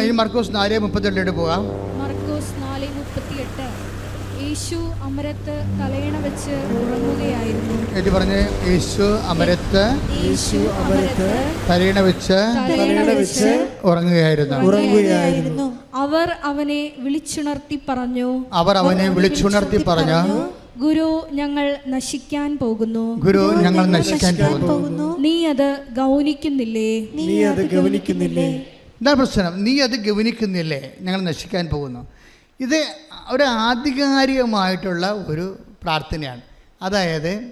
ഇനി മർക്കോസ് നാല് മുപ്പത്തെട്ടിലോട്ട് പോകാം. മർക്കോസ് നാല് മുപ്പത്തിയെട്ട്. യേശു അമരത്ത് തലയണ വെച്ച് ഉറങ്ങുകയായിരുന്നു. എത്തി പറഞ്ഞ് യേശു അമരത്ത് യേശു അമരത്ത് തലയണ വെച്ച് തലയണ വെച്ച് ഉറങ്ങുകയായിരുന്നു. ഉറങ്ങുകയായിരുന്നു. അവർ അവനെ വിളിച്ചുണർത്തി പറഞ്ഞു അവർ അവനെ വിളിച്ചുണർത്തി പറഞ്ഞു ഗുരു ഞങ്ങൾ നശിക്കാൻ പോകുന്നു. ഗുരു ഞങ്ങൾ നശിക്കാൻ പോകുന്നു. നീ അത് ഗൗനിക്കുന്നില്ലേ? നീ അത് ഗവനിക്കുന്നില്ലേ എന്താ പ്രശ്നം. നീ അത് ഗവനിക്കുന്നില്ലേ? ഞങ്ങൾ നശിക്കാൻ പോകുന്നു. ഇത് ഒരു ആധികാരികമായിട്ടുള്ള ഒരു പ്രാർത്ഥനയാണ്. അതായത്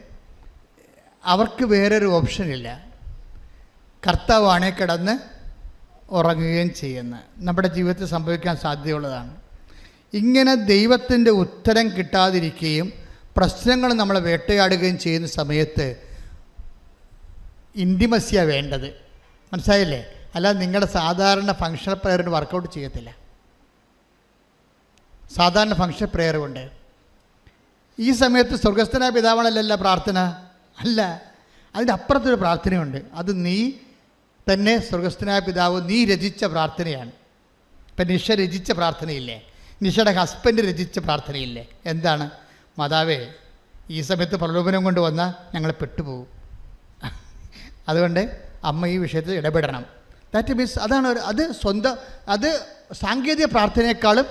അവർക്ക് വേറൊരു ഓപ്ഷനില്ല കർത്താവാണെ കിടന്ന് ഉറങ്ങുകയും ചെയ്യുന്ന. നമ്മുടെ ജീവിതത്തിൽ സംഭവിക്കാൻ സാധ്യതയുള്ളതാണ്. ഇങ്ങനെ ദൈവത്തിന്റെ ഉത്തരം കിട്ടാതിരിക്കുകയും പ്രശ്നങ്ങൾ നമ്മളെ വേട്ടയാടുകയും ചെയ്യുന്ന സമയത്ത് ഇന്റിമസിയാണ് വേണ്ടത്. മനസ്സിലായില്ലേ? അല്ലാതെ നിങ്ങളുടെ സാധാരണ ഫങ്ഷണൽ പ്രെയറിന് വർക്കൗട്ട് ചെയ്യത്തില്ല. സാധാരണ ഫങ്ഷൻ പ്രെയർ കൊണ്ട്. ഈ സമയത്ത് സ്വർഗസ്ഥനായ പിതാവാണല്ലല്ല പ്രാർത്ഥന? അല്ല. അതിന്റെ അപ്പുറത്തൊരു പ്രാർത്ഥനയുണ്ട്. അത് നീ തന്നെ സ്വർഗസ്ഥനായ പിതാവ് നീ രചിച്ച പ്രാർത്ഥനയാണ്. ഇപ്പം നിഷ രചിച്ച പ്രാർത്ഥനയില്ലേ? നിഷയുടെ ഹസ്ബൻഡ് രചിച്ച പ്രാർത്ഥനയില്ലേ? എന്താണ്? മാതാവേ ഈ സമയത്ത് പ്രലോഭനം കൊണ്ട് വന്നാൽ ഞങ്ങൾ പെട്ടുപോകും. അതുകൊണ്ട് അമ്മ ഈ വിഷയത്തിൽ ഇടപെടണം. ദാറ്റ് മീൻസ് അതാണ് ഒരു അത് സ്വന്തം അത് സാങ്കേതിക പ്രാർത്ഥനയെക്കാളും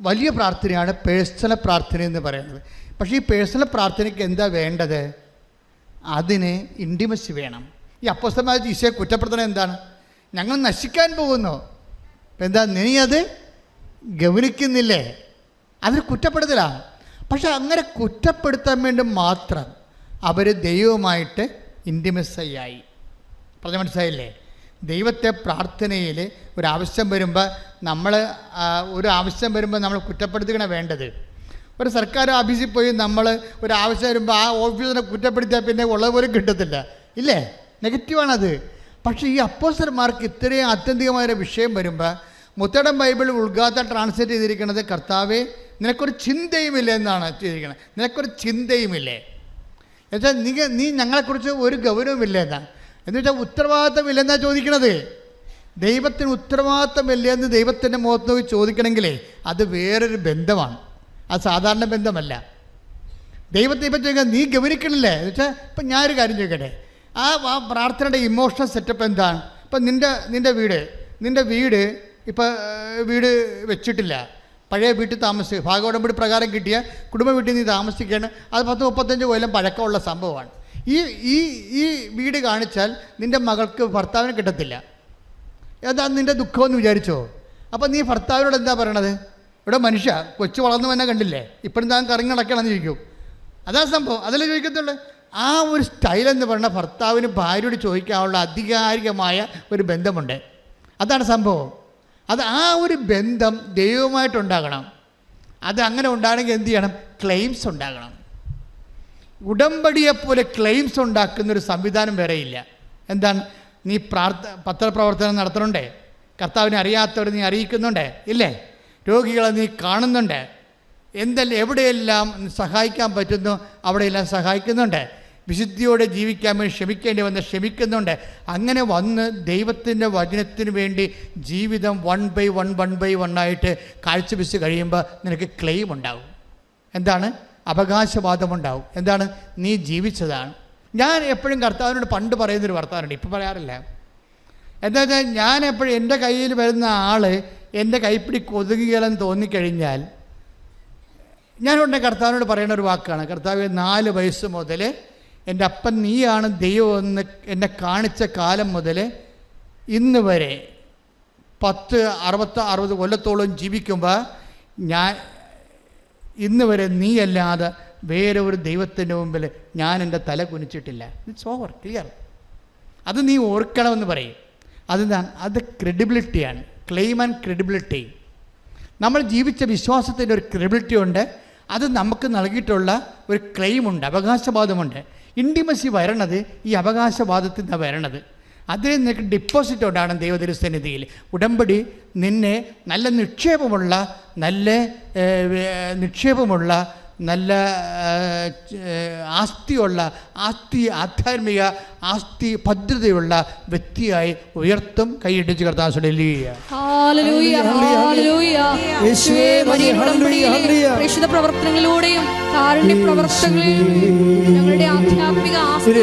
വലിയ പ്രാർത്ഥനയാണ് പേഴ്സണൽ പ്രാർത്ഥന എന്ന് പറയുന്നത്. പക്ഷേ ഈ പേഴ്സണൽ പ്രാർത്ഥനയ്ക്ക് എന്താ വേണ്ടത്? അതിന് ഇന്റിമസി വേണം. ഈ അപ്പസ്തമായ ഈശോയെ കുറ്റപ്പെടുത്തണം എന്താണ്? ഞങ്ങൾ നശിക്കാൻ പോകുന്നു. എന്താ നീ അത് ഗവനിക്കുന്നില്ലേ അതൊരു കുറ്റപ്പെടുത്തലാണ് പക്ഷെ അങ്ങനെ കുറ്റപ്പെടുത്താൻ വേണ്ടി മാത്രം അവർ ദൈവവുമായിട്ട് ഇന്റിമസയായി പറഞ്ഞ മനസ്സിലായില്ലേ? ദൈവത്തെ പ്രാർത്ഥനയിൽ ഒരു ആവശ്യം വരുമ്പോൾ നമ്മൾ ഒരു ആവശ്യം വരുമ്പോൾ നമ്മൾ കുറ്റപ്പെടുത്തുകയാണ് വേണ്ടത്. ഒരു സർക്കാർ ഓഫീസിൽ പോയി നമ്മൾ ഒരു ആവശ്യം വരുമ്പോൾ ആ ഓഫീസിനെ കുറ്റപ്പെടുത്തിയാൽ പിന്നെ ഉള്ളത് പോലും കിട്ടത്തില്ല. ഇല്ലേ? നെഗറ്റീവാണത്. പക്ഷേ ഈ അപ്പോസ്റ്റർമാർക്ക് ഇത്രയും ആത്യന്തികമായ വിഷയം വരുമ്പോൾ മുത്തടം ബൈബിൾ ഉൾഗാത്ത ട്രാൻസ്ലേറ്റ് ചെയ്തിരിക്കുന്നത് കർത്താവെ നിനക്കൊരു ചിന്തയുമില്ല എന്നാണ് ചെയ്തിരിക്കുന്നത്. നിനക്കൊരു ചിന്തയുമില്ലേ എന്നുവെച്ചാൽ നീ നീ ഞങ്ങളെക്കുറിച്ച് ഒരു ഗൗരവമില്ല എന്നാണ് എന്ന് വെച്ചാൽ ഉത്തരവാദിത്തമില്ലെന്നാണ് ചോദിക്കണത്. ദൈവത്തിന് ഉത്തരവാദിത്തമില്ല എന്ന് ദൈവത്തിന്റെ മുഖത്ത് നോക്കി ചോദിക്കണമെങ്കിലേ അത് വേറൊരു ബന്ധമാണ്. അത് സാധാരണ ബന്ധമല്ല. ദൈവത്തെ ഇപ്പം ചോദിക്കാൻ നീ ഗവനിക്കണില്ലേ എന്ന് വെച്ചാൽ ഇപ്പം ഞാനൊരു കാര്യം ചോദിക്കട്ടെ? ആ ആ പ്രാർത്ഥനയുടെ ഇമോഷണൽ സെറ്റപ്പ് എന്താണ്? ഇപ്പം നിന്റെ നിന്റെ വീട് നിന്റെ വീട് ഇപ്പം വീട് വെച്ചിട്ടില്ല. പഴയ വീട്ടിൽ താമസിച്ച് ഭാഗവടമ്പടി പ്രകാരം കിട്ടിയ കുടുംബ വീട്ടിൽ നീ താമസിക്കുകയാണ്. അത് പത്ത് മുപ്പത്തഞ്ച് കൊല്ലം പഴക്കമുള്ള സംഭവമാണ്. ഈ ഈ ഈ വീട് കാണിച്ചാൽ നിന്റെ മകൾക്ക് ഭർത്താവിന് കിട്ടത്തില്ല. എന്താ നിന്റെ ദുഃഖമെന്ന് വിചാരിച്ചോ? അപ്പം നീ ഭർത്താവിനോട് എന്താ പറയണത്? ഇവിടെ മനുഷ്യ കൊച്ചു വളർന്നു വന്നാൽ കണ്ടില്ലേ? ഇപ്പോഴും താൻ കറങ്ങി നടക്കണമെന്ന് ചോദിക്കും. അതാ സംഭവം. അതല്ലേ ചോദിക്കത്തുള്ളൂ? ആ ഒരു സ്റ്റൈൽ എന്ന് പറഞ്ഞ ഭർത്താവിന് ഭാര്യയോട് ചോദിക്കാനുള്ള അധികാരികമായ ഒരു ബന്ധമുണ്ട്. അതാണ് സംഭവം. അത് ആ ഒരു ബന്ധം ദൈവമായിട്ടുണ്ടാകണം അത് അങ്ങനെ ഉണ്ടാകണമെങ്കിൽ എന്ത് ചെയ്യണം? ക്ലെയിംസ് ഉണ്ടാകണം. ഉടമ്പടിയെപ്പോലെ ക്ലെയിംസ് ഉണ്ടാക്കുന്ന ഒരു സംവിധാനം വേറെയില്ല. എന്താണ്? നീ പ്രാർത്ഥ പത്രപ്രവർത്തനം നടത്തുന്നുണ്ടേ കർത്താവിനെ അറിയാത്തവർ നീ അറിയിക്കുന്നുണ്ടേ? ഇല്ലേ? രോഗികളെ നീ കാണുന്നുണ്ട്? എന്തെല്ലാം എവിടെയെല്ലാം സഹായിക്കാൻ പറ്റുന്നു അവിടെയെല്ലാം സഹായിക്കുന്നുണ്ട്? വിശുദ്ധിയോടെ ജീവിക്കാൻ വേണ്ടി ക്ഷമിക്കേണ്ടി വന്ന് ക്ഷമിക്കുന്നുണ്ട്? അങ്ങനെ വന്ന് ദൈവത്തിന്റെ വചനത്തിന് വേണ്ടി ജീവിതം one by one one by one ആയിട്ട് കാഴ്ചവെച്ച് കഴിയുമ്പോൾ നിനക്ക് ക്ലെയിം ഉണ്ടാവും. എന്താണ്? അവകാശവാദമുണ്ടാവും. എന്താണ്? നീ ജീവിച്ചതാണ്. ഞാൻ എപ്പോഴും കർത്താവിനോട് പണ്ട് പറയുന്നൊരു വർത്താനുണ്ട് ഇപ്പോൾ പറയാറില്ല. എന്താ വെച്ചാൽ ഞാൻ എപ്പോഴും എന്റെ കയ്യിൽ വരുന്ന ആൾ എന്റെ കൈപ്പിടി കൊതുകുകളെന്ന് തോന്നിക്കഴിഞ്ഞാൽ ഞാൻ ഉടനെ കർത്താവിനോട് പറയുന്ന ഒരു വാക്കാണ്. കർത്താവ് നാല് വയസ്സ് മുതൽ എന്റെ അപ്പൻ നീയാണ് ദൈവം എന്ന് എന്നെ കാണിച്ച കാലം മുതൽ ഇന്ന് വരെ പത്ത് അറുപത്ത് അറുപത് കൊല്ലത്തോളം ജീവിക്കുമ്പോൾ ഞാൻ ഇന്ന് വരെ നീയല്ലാതെ വേറെ ഒരു ദൈവത്തിന്റെ മുമ്പിൽ ഞാൻ എന്റെ തല കുനിച്ചിട്ടില്ല. ഇറ്റ്സ് ഓവർ ക്ലിയർ അത് നീ ഓർക്കണമെന്ന് പറയും. അതെന്താണ് അത് ക്രെഡിബിലിറ്റിയാണ് ക്ലെയിം ആൻഡ് ക്രെഡിബിലിറ്റി നമ്മൾ ജീവിച്ച വിശ്വാസത്തിന്റെ ഒരു ക്രെഡിബിലിറ്റി ഉണ്ട്. അത് നമുക്ക് നൽകിയിട്ടുള്ള ഒരു ക്ലെയിമുണ്ട് അവകാശവാദമുണ്ട്. ഇൻഡിമസി വരണത് ഈ അവകാശവാദത്തിൽ നിന്നാണ് വരണത്. അതിന് നിനക്ക് ഡിപ്പോസിറ്റ് ഉണ്ടാകണം ദൈവതിരുസന്നിധിയിൽ ഉടമ്പടി നിന്നെ നല്ല നിക്ഷേപമുള്ള നല്ല നിക്ഷേപമുള്ള നല്ല ആസ്തിയുള്ള ആസ്തി ആധ്യാത്മിക ആസ്തി ഭദ്രതയുള്ള വ്യക്തിയായി ഉയർത്തും കൈയിടിച്ച് കർത്താൻ പ്രവർത്തനങ്ങളിലൂടെയും കാരുണ്യ ഞങ്ങളുടെ ആധ്യാത്മിക ആസ്തി.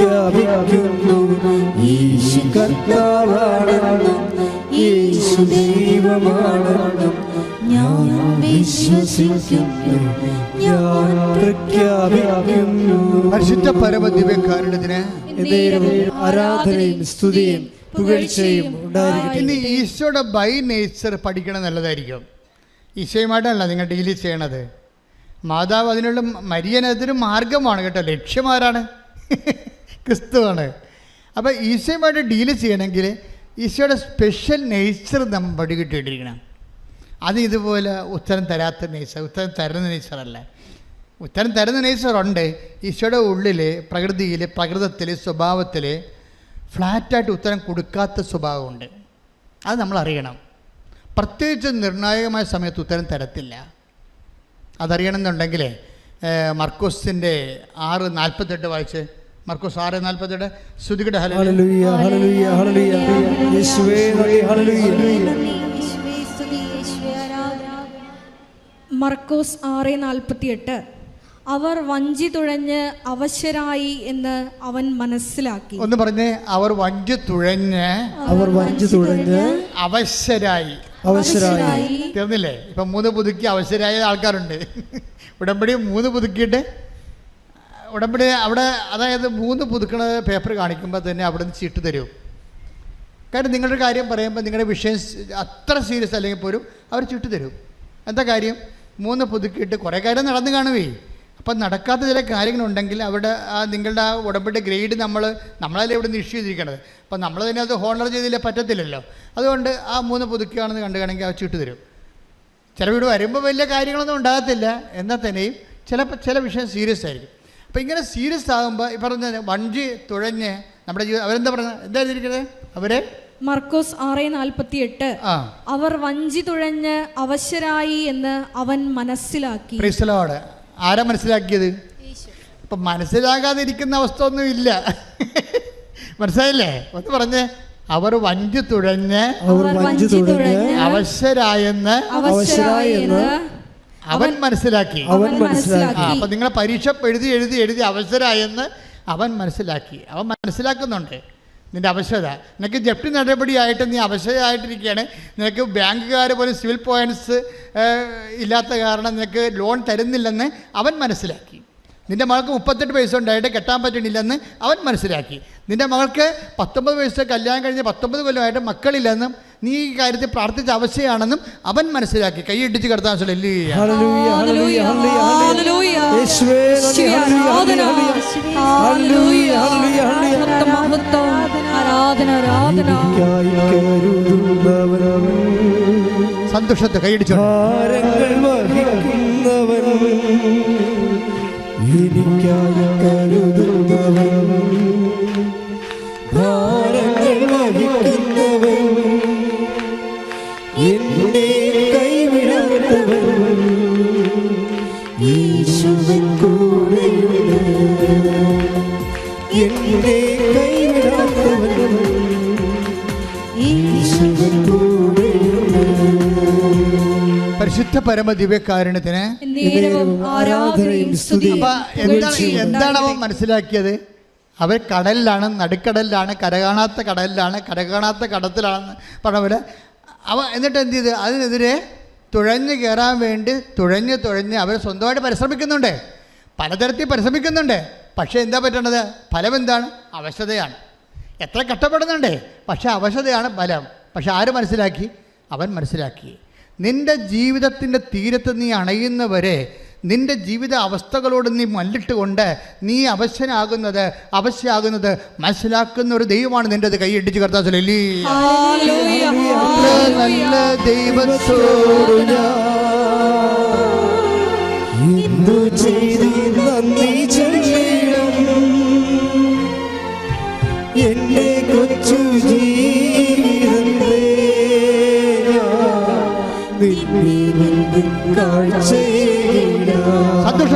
യേശു കർത്താവാണെന്നും യേശു ദൈവമാണെന്നും ഞാൻ വിശ്വസിക്കുന്നു. ഞാൻ പ്രഖ്യാപിക്കുന്നു. പരിശുദ്ധ പരമദിവ്യക്കാരുടത്തിന് എന്നേരവും ആരാധനയും സ്തുതിയും പുകഴ്ചയും ഉണ്ടായിരിക്കും ഇനി ഈശോയുടെ ബൈ നേച്ചർ പഠിക്കണം നല്ലതായിരിക്കും. ഈശോയുമായിട്ടല്ല നിങ്ങൾ ഡീൽ ചെയ്യണത്. മാതാവ് അതിനുള്ള മരിയനതൊരു മാർഗമാണ് കേട്ടോ. ലക്ഷ്യമാരാണ് ക്രിസ്തുവാണ് അപ്പോൾ ഈശോയുമായിട്ട് ഡീൽ ചെയ്യണമെങ്കിൽ ഈശോയുടെ സ്പെഷ്യൽ നേച്ചർ നമ്മൾ പഠിക്കിട്ടിരിക്കണം അത് ഇതുപോലെ ഉത്തരം തരാത്ത നേച്ചർ ഉത്തരം തരുന്ന നേച്ചറല്ല ഉത്തരം തരുന്ന നേച്ചറുണ്ട് ഈശോയുടെ ഉള്ളിൽ പ്രകൃതിയിൽ പ്രകൃതത്തിൽ സ്വഭാവത്തിൽ ഫ്ലാറ്റായിട്ട് ഉത്തരം കൊടുക്കാത്ത സ്വഭാവമുണ്ട്. അത് നമ്മൾ അറിയണം. പ്രത്യേകിച്ച് നിർണായകമായ സമയത്ത് ഉത്തരം തരത്തില്ല. അതറിയണമെന്നുണ്ടെങ്കിൽ മർക്കോസിന്റെ ആറ് നാൽപ്പത്തെട്ട് വായിച്ച് മർക്കോസ് ആറ് നാൽപ്പത്തിയുടെ ശ്രുതികയുടെ ഹല്ലേലൂയ. ഹല്ലേലൂയ ഹല്ലേലൂയ യേശുവേ നന്ദി ഹല്ലേലൂയ. യേശുവേ സ്തുതി യേശുവേ ആരാധന മർക്കോസ് ആറ് നാൽപ്പത്തിയെട്ട്. അവർ വഞ്ചി തുഴഞ്ഞ് അവശരായി എന്ന് അവൻ മനസ്സിലാക്കി. ഒന്ന് പറഞ്ഞേ അവർ വഞ്ചി തുഴഞ്ഞ് അവർ വഞ്ചി തുഴഞ്ഞ് അവശരായി. അവശരായി. തീർന്നില്ലേ? ഇപ്പൊ മൂന്ന് പുതുക്കി അവശരായ ആൾക്കാരുണ്ട്. ഉടമ്പടി മൂന്ന് പുതുക്കിയിട്ട് ഉടമ്പടി അവിടെ അതായത് മൂന്ന് പുതുക്കണ പേപ്പർ കാണിക്കുമ്പോൾ തന്നെ അവിടെ നിന്ന് ചീട്ട് തരും. കാര്യം നിങ്ങളുടെ കാര്യം പറയുമ്പോൾ നിങ്ങളുടെ വിഷയം അത്ര സീരിയസ് അല്ലെങ്കിൽ പോലും അവർ ചീട്ട് തരും. എന്താ കാര്യം? മൂന്ന് പുതുക്കിയിട്ട് കുറേ കാര്യം നടന്നു കാണുവേ. അപ്പം നടക്കാത്ത ചില കാര്യങ്ങളുണ്ടെങ്കിൽ അവിടെ ആ നിങ്ങളുടെ ആ ഉടമ്പടി ഗ്രേഡ് നമ്മൾ നമ്മളല്ലേ ഇവിടെ നിന്ന് ഇഷ്യൂ ചെയ്തിരിക്കണത്. അപ്പം നമ്മൾ തന്നെ അത് ഹോണർ ചെയ്തില്ല പറ്റത്തില്ലല്ലോ. അതുകൊണ്ട് ആ മൂന്ന് പുതുക്കിയാണെന്ന് കണ്ടു കാണെങ്കിൽ ആ ചീട്ട് തരും. ചില വീട് വരുമ്പോൾ വലിയ കാര്യങ്ങളൊന്നും ഉണ്ടാകത്തില്ല. എന്നാൽ തന്നെയും ചിലപ്പോൾ ചില വിഷയം സീരിയസ് ആയിരിക്കും. അപ്പോൾ ഇങ്ങനെ സീരിയസ് ആകുമ്പോൾ ഈ പറഞ്ഞ വഞ്ചി തുഴഞ്ഞ് നമ്മുടെ ജീവിതം അവരെന്താ പറയുന്നത് എന്താ എഴുതിയിരിക്കുന്നത് അവരെ? മർക്കോസ് ആറ് നാൽപ്പത്തി എട്ട് അവർ വഞ്ചി തുഴഞ്ഞ് അവശരായി എന്ന് അവൻ മനസ്സിലാക്കി. ആരാ മനസ്സിലാക്കിയത്? ഇപ്പൊ മനസ്സിലാകാതിരിക്കുന്ന അവസ്ഥ ഒന്നും ഇല്ല. മനസ്സിലായില്ലേ? ഒന്ന് പറഞ്ഞേ അവർ വഞ്ചി തുഴഞ്ഞ് അവശരായെന്ന് അവശരായെന്ന് അവൻ മനസ്സിലാക്കി. അവൻ മനസ്സിലാക്കി. അപ്പൊ നിങ്ങളെ പരീക്ഷ എഴുതി എഴുതി എഴുതി അവസരമായെന്ന് അവൻ മനസ്സിലാക്കി. അവൻ മനസ്സിലാക്കുന്നുണ്ട്. നിന്റെ അവശത. നിനക്ക് ജപ്തി നടപടിയായിട്ട് നീ അവശതയായിട്ടിരിക്കുകയാണ് നിനക്ക് ബാങ്കുകാർ പോലും സിവിൽ പോയിന്റ്സ് ഇല്ലാത്ത കാരണം നിനക്ക് ലോൺ തരുന്നില്ലെന്ന് അവൻ മനസ്സിലാക്കി. നിന്റെ മകൾക്ക് മുപ്പത്തെട്ട് വയസ്സ് ഉണ്ടായിട്ട് കെട്ടാൻ പറ്റുന്നില്ലെന്ന് അവൻ മനസ്സിലാക്കി. നിന്റെ മകൾക്ക് പത്തൊമ്പത് വയസ്സ് കല്യാണം കഴിഞ്ഞ് പത്തൊമ്പത് കൊല്ലമായിട്ട് മക്കളില്ലെന്നും നീ ഈ കാര്യത്തിൽ പ്രാർത്ഥിച്ച അവസ്ഥയാണെന്നും അവൻ മനസ്സിലാക്കി. കൈയിട്ടിച്ച് കിടത്താൻ സന്തോഷത്തെ ഹല്ലേലൂയ ഹല്ലേലൂയ ഹല്ലേലൂയ യേശുവൻ കൂടെയുണ്ട്. എന്നെ കൈവിടാത്തവൻ യേശുവൻ കൂടെയുണ്ട്. പരിശുദ്ധ പരമ ദിവ്യകാരുണ്യത്തിന് നേരവും ആരാധനയും സ്തുതിയും. എന്താണ് എന്താണ് അവൻ മനസ്സിലാക്കിയത്? അവർ കടലിലാണ് നടുക്കടലിലാണ് കരകാണാത്ത കടലിലാണ് കരകാണാത്ത കടത്തിലാണെന്ന് പറഞ്ഞ പോലെ അവ എന്നിട്ട് എന്ത് ചെയ്ത്? അതിനെതിരെ തുഴഞ്ഞ് കയറാൻ വേണ്ടി തുഴഞ്ഞ് തുഴഞ്ഞ് അവർ സ്വന്തമായിട്ട് പരിശ്രമിക്കുന്നുണ്ട്. പലതരത്തിൽ പരിശ്രമിക്കുന്നുണ്ട്. പക്ഷേ എന്താ പറ്റണത്? ഫലം എന്താണ്? അവശതയാണ്. എത്ര കഷ്ടപ്പെടുന്നുണ്ട്? പക്ഷേ അവശതയാണ് ഫലം. പക്ഷെ ആര് മനസ്സിലാക്കി? അവൻ മനസ്സിലാക്കി. നിന്റെ ജീവിതത്തിന്റെ തീരത്ത് നീ അണയുന്നവരെ നിന്റെ ജീവിത അവസ്ഥകളോട് നീ മല്ലിട്ട് കൊണ്ട് നീ അവശനാകുന്നത് അവശയാകുന്നത് മനസ്സിലാക്കുന്ന ഒരു ദൈവമാണ് നിന്റെ അത് കൈയിടിച്ച് ഹല്ലേലൂയ, നല്ല. ദൈവത്തോട് ചെയ്തു